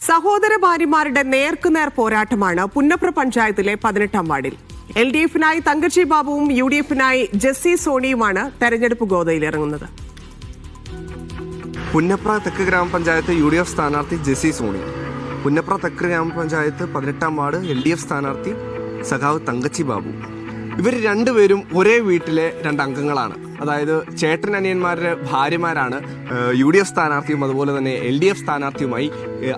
സഹോദര ഭാര്യമാരുടെ നേർക്കുനേർ പോരാട്ടമാണ് പുന്നപ്ര പഞ്ചായത്തിലെ പതിനെട്ടാം വാർഡിൽ. എൽ ഡി എഫിനായി തങ്കച്ചി ബാബുവും യു ഡി എഫിനായി ജെസ്സി സോണിയുമാണ് തെരഞ്ഞെടുപ്പ് ഗോതയിലിറങ്ങുന്നത്. പുന്നപ്ര തെക്ക് ഗ്രാമപഞ്ചായത്ത് യു ഡി എഫ് സ്ഥാനാർത്ഥി ജെസ്സി സോണി. പുന്നപ്ര തെക്ക് ഗ്രാമപഞ്ചായത്ത് പതിനെട്ടാം വാർഡ് എൽ ഡി എഫ് സ്ഥാനാർത്ഥി സഖാവ് തങ്കച്ചി ബാബു. ഇവർ രണ്ടുപേരും ഒരേ വീട്ടിലെ രണ്ട് അംഗങ്ങളാണ്. അതായത് ചേട്ടൻ അനിയന്മാരുടെ ഭാര്യമാരാണ് യു ഡി എഫ് സ്ഥാനാർത്ഥിയും അതുപോലെ തന്നെ എൽ ഡി എഫ് സ്ഥാനാർത്ഥിയുമായി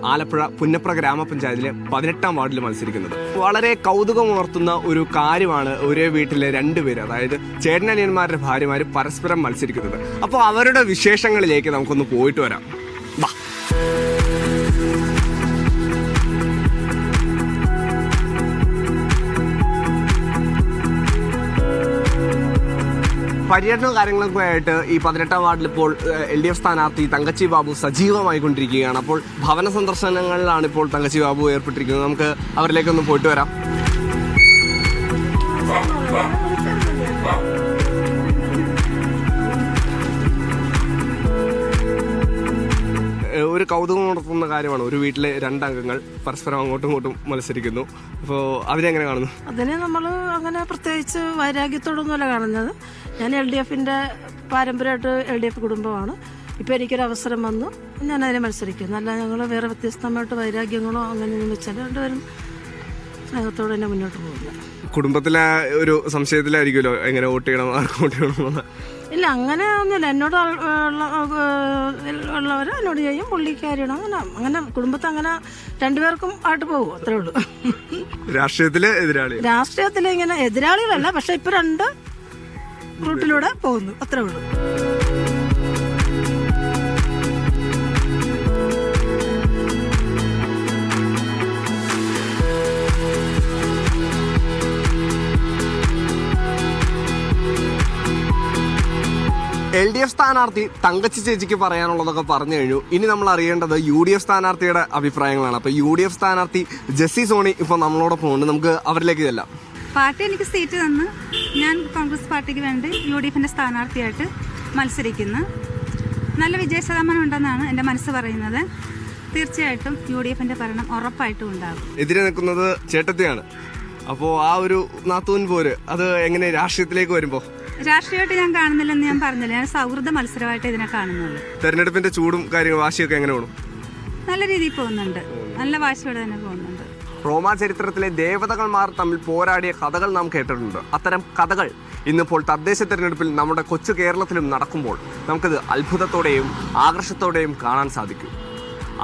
ആലപ്പുഴ പുന്നപ്ര ഗ്രാമപഞ്ചായത്തിലെ പതിനെട്ടാം വാർഡിൽ മത്സരിക്കുന്നത്. വളരെ കൗതുകമുണർത്തുന്ന ഒരു കാര്യമാണ് ഒരേ വീട്ടിലെ രണ്ടുപേര് അതായത് ചേട്ടൻ അനിയന്മാരുടെ ഭാര്യമാർ പരസ്പരം മത്സരിക്കുന്നത്. അപ്പോൾ അവരുടെ വിശേഷങ്ങളിലേക്ക് നമുക്കൊന്ന് പോയിട്ട് വരാം. വാ. പര്യടനവും കാര്യങ്ങളൊക്കെ ആയിട്ട് ഈ പതിനെട്ടാം വാർഡിൽ ഇപ്പോൾ എൽ ഡി എഫ് സ്ഥാനാർത്ഥി തങ്കച്ചി ബാബു സജീവമായി കൊണ്ടിരിക്കുകയാണ്. അപ്പോൾ ഭവന സന്ദർശനങ്ങളിലാണ് ഇപ്പോൾ തങ്കച്ചി ബാബു ഏർപ്പെട്ടിരിക്കുന്നത്. നമുക്ക് അവരിലേക്കൊന്ന് പോയിട്ട് വരാം. ഒരു കൗതുകം ഉണർത്തുന്ന കാര്യമാണ്. ഒരു വീട്ടിലെ രണ്ടംഗങ്ങൾ പരസ്പരം അങ്ങോട്ടും ഇങ്ങോട്ടും മത്സരിക്കുന്നു. അപ്പോൾ അതിനെങ്ങനെ കാണുന്നു? അതിനെ നമ്മൾ അങ്ങനെ പ്രത്യേകിച്ച് വൈരാഗ്യത്തോടൊന്നുമല്ല കാണുന്നത്. ഞാൻ എൽ ഡി എഫിന്റെ പാരമ്പര്യമായിട്ട് എൽ ഡി എഫ് കുടുംബമാണ്. ഇപ്പോൾ എനിക്കൊരു അവസരം വന്നു. ഞാൻ അതിനെ മത്സരിക്കുന്നു. അല്ല ഞങ്ങൾ വേറെ വ്യത്യസ്തമായിട്ട് വൈരാഗ്യങ്ങളോ അങ്ങനെയൊന്നും വെച്ചാൽ രണ്ടുപേരും സ്നേഹത്തോടെ തന്നെ മുന്നോട്ട് പോകുന്നത്. കുടുംബത്തിലെ ഒരു സംശയത്തിലായിരിക്കുമല്ലോ എങ്ങനെ വോട്ട് ചെയ്യണം ആർക്ക് വോട്ട് ചെയ്യണം ഇല്ല അങ്ങനെ ഒന്നുമില്ല. എന്നോട് ഉള്ളവർ എന്നോട് ചെയ്യും പുള്ളിക്കാരിയാണ് അങ്ങനെ അങ്ങനെ കുടുംബത്തെ അങ്ങനെ രണ്ടുപേർക്കും ആയിട്ട് പോകും അത്രേ ഉള്ളൂ. രാഷ്ട്രീയത്തിലെ എതിരാളി. രാഷ്ട്രീയത്തിലെ ഇങ്ങനെ എതിരാളികളല്ല പക്ഷെ ഇപ്പൊ രണ്ട് റൂട്ടിലൂടെ പോകുന്നു അത്രേ ഉള്ളൂ. എൽ ഡി എഫ് സ്ഥാനാർത്ഥി തങ്കച്ചി ചേച്ചിക്ക് പറയാനുള്ളതൊക്കെ പറഞ്ഞു കഴിഞ്ഞു. ഇനി നമ്മൾ അറിയേണ്ടത് യു ഡി എഫ് സ്ഥാനാർത്ഥിയുടെ അഭിപ്രായങ്ങളാണ്. അപ്പൊ യു ഡി എഫ് സ്ഥാനാർത്ഥി ജെസ്സി സോണി ഇപ്പൊ നമ്മളോടൊപ്പം ഉണ്ട് നമുക്ക് അവരിലേക്ക് ചെല്ലാം. പാർട്ടി എനിക്ക് സീറ്റ് തന്ന് ഞാൻ കോൺഗ്രസ് പാർട്ടിക്ക് വേണ്ടി യു ഡി എഫിന്റെ സ്ഥാനാർത്ഥിയായിട്ട് മത്സരിക്കുന്നു. നല്ല വിജയ ശതമാനം ഉണ്ടെന്നാണ് എന്റെ മനസ്സ് പറയുന്നത്. തീർച്ചയായിട്ടും യു ഡി എഫിന്റെ ഭരണം ഉറപ്പായിട്ടും ഉണ്ടാകും. എതിരെ നിൽക്കുന്നത് ചേട്ടത്തിയാണ്. അപ്പോൾ ആ ഒരു നാത്തൂൻ പോര്. അത് എങ്ങനെ രാഷ്ട്രീയത്തിലേക്ക് വരുമ്പോൾ രാഷ്ട്രീയമായിട്ട് ഞാൻ കാണുന്നില്ലെന്ന് ഞാൻ പറഞ്ഞില്ല. ഞാൻ സൗഹൃദ മത്സരമായിട്ട് ഇതിനെ കാണുന്നുള്ളൂ. തെരഞ്ഞെടുപ്പിന്റെ ചൂടും കാര്യങ്ങളും വാശിയൊക്കെ എങ്ങനെ വേണം നല്ല രീതിയിൽ പോകുന്നുണ്ട്. നല്ല വാശിയോടെ തന്നെ പോകുന്നുണ്ട്. റോമാ ചരിത്രത്തിലെ ദേവതകൾമാർ തമ്മിൽ പോരാടിയ കഥകൾ നാം കേട്ടിട്ടുണ്ട്. അത്തരം കഥകൾ ഇന്നിപ്പോൾ തദ്ദേശ തെരഞ്ഞെടുപ്പിൽ നമ്മുടെ കൊച്ചു കേരളത്തിലും നടക്കുമ്പോൾ നമുക്കത് അത്ഭുതത്തോടെയും ആകർഷത്തോടെയും കാണാൻ സാധിക്കും.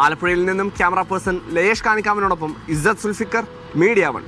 ആലപ്പുഴയിൽ നിന്നും ക്യാമറ പേഴ്സൺ ലയേഷ് കാണിക്കാമനോടൊപ്പം ഇസ്സത്ത് സുൽഫിക്കർ മീഡിയ വൺ.